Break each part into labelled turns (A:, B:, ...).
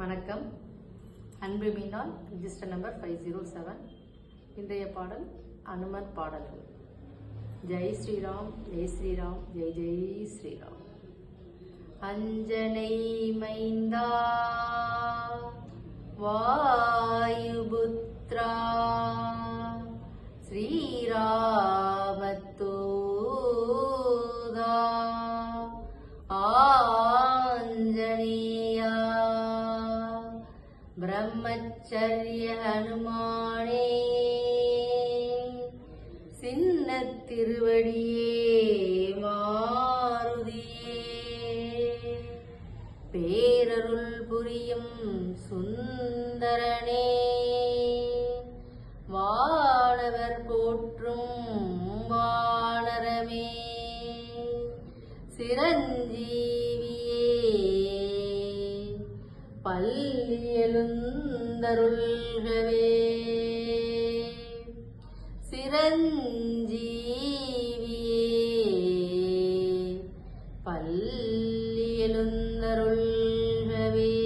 A: வணக்கம். அன்பு Meenal register number five zero seven இன்றைய பாடல் அனுமன் பாடல்கள். ஜெய் ஸ்ரீராம் ஜெய் ஸ்ரீராம் ஜெய் ஜெய் ஸ்ரீராம். அஞ்சனை மைந்தா வா பிரம்மச்சரிய ஹனுமானே சின்ன திருவடியே மாருதியே. பேரருள் புரியும் சுந்தரனே வானவர் போற்றும் வானரமே. சிரஞ்சீ பள்ளி எழுந்தருள்கவே. சிரஞ்சீவியே பள்ளி எழுந்தருள்கவே.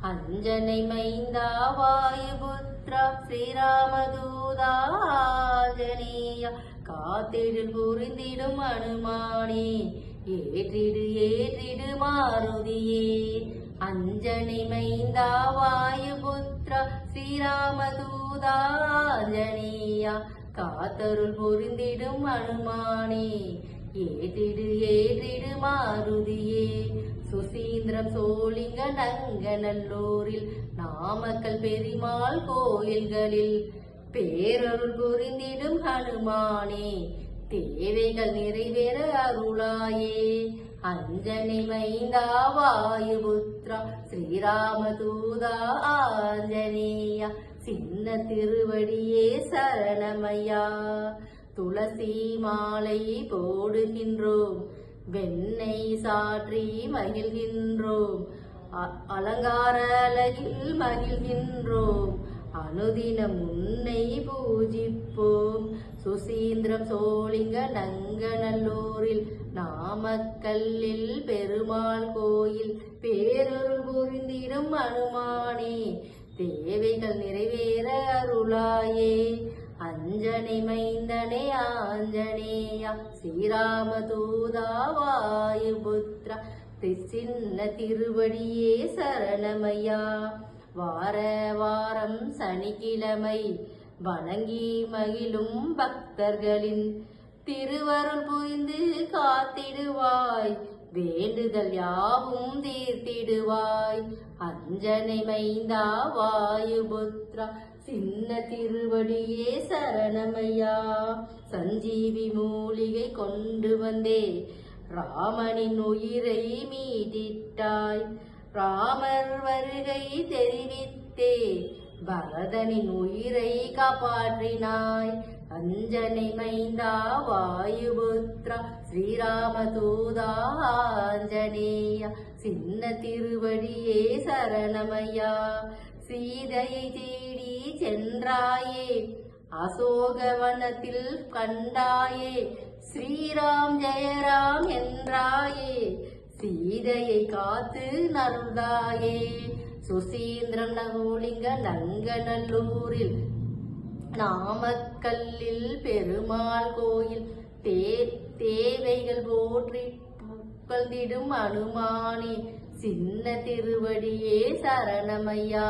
A: அஞ்சனை மைந்தா வாயுபுத்ரா ஸ்ரீராமதூதாஜனேயா காத்திடில் புரிந்திடும் அனுமானே ஏற்றிடு ஏற்றிடு மாருதியே அஞ்சனை மைந்தா வாயுபுத்ரா ஸ்ரீராமதூதாஞ்சனியா. காத்தருள் பொருந்திடும் அனுமானே. ஏற்றிடு ஏற்றிடு மாருதியே. சுசீந்திரம் சோழிங்க நங்கநல்லூரில் நாமக்கல் பெருமாள் கோயில்களில். பேரருள் புரிந்திடும் ஹனுமானே. தேவைகள் நிறைவேற அருளாயே. அஞ்சனை வைந்தா வாயுபுத்ரா ஸ்ரீராமதூதா ஆஞ்சனேயா சின்ன திருவடியே சரணமையா. துளசி மாலை போடுகின்றோம் வெண்ணெய் சாற்றி மகிழ்கின்றோம் அ- அலங்கார அழகில் மகிழ்கின்றோம். அனுதினம் உன்னை பூஜிப்போம் சுசீந்திரம் சோழிங்க நங்கநல்லூரில் நாமக்கல்லில் பெருமாள் கோயில். பேரொருள் புரிந்திடும் அனுமானே தேவைகள் நிறைவேற அருளாயே. அஞ்சனை மைந்தனே ஆஞ்சநேயா ஸ்ரீராமதூதா வாயுபுத்ரா சின்ன திருவடியே சரணமையா. வார வாரம் சனிக்கிழமை வணங்கி மகிழும் பக்தர்களின் திருவருள் புரிந்து காத்திடுவாய். வேண்டுதல் யாவும் தீர்த்திடுவாய். அஞ்சனை மைந்தா வாயுபுத்ரா சின்ன திருவடியே சரணமையா. சஞ்சீவி மூலிகை கொண்டு வந்தே ராமனின் உயிரை மீட்டிட்டாய். ராமர் வருகை தெரிவித்தே. பரதனின் உயிரை காப்பாற்றினாய். அஞ்சனை மைந்தா வாயுபுத்ரா. ஸ்ரீராமதூதா ஆஞ்சனேயா சின்ன திருவடியே சரணமையா. சீதையை தேடி சென்றாயே. அசோகவனத்தில் கண்டாயே. ஸ்ரீராம் ஜெயராம் என்றாயே. சீதையை காத்து நருளாயே சுசீந்திரன் நகோலிங்க நங்கநல்லூரில் நாமக்கல்லில் பெருமாள் கோயில். தே தேவைகள் போற்றி புகழ்ந்திடும் அனுமானி. சின்ன திருவடியே சரணமையா.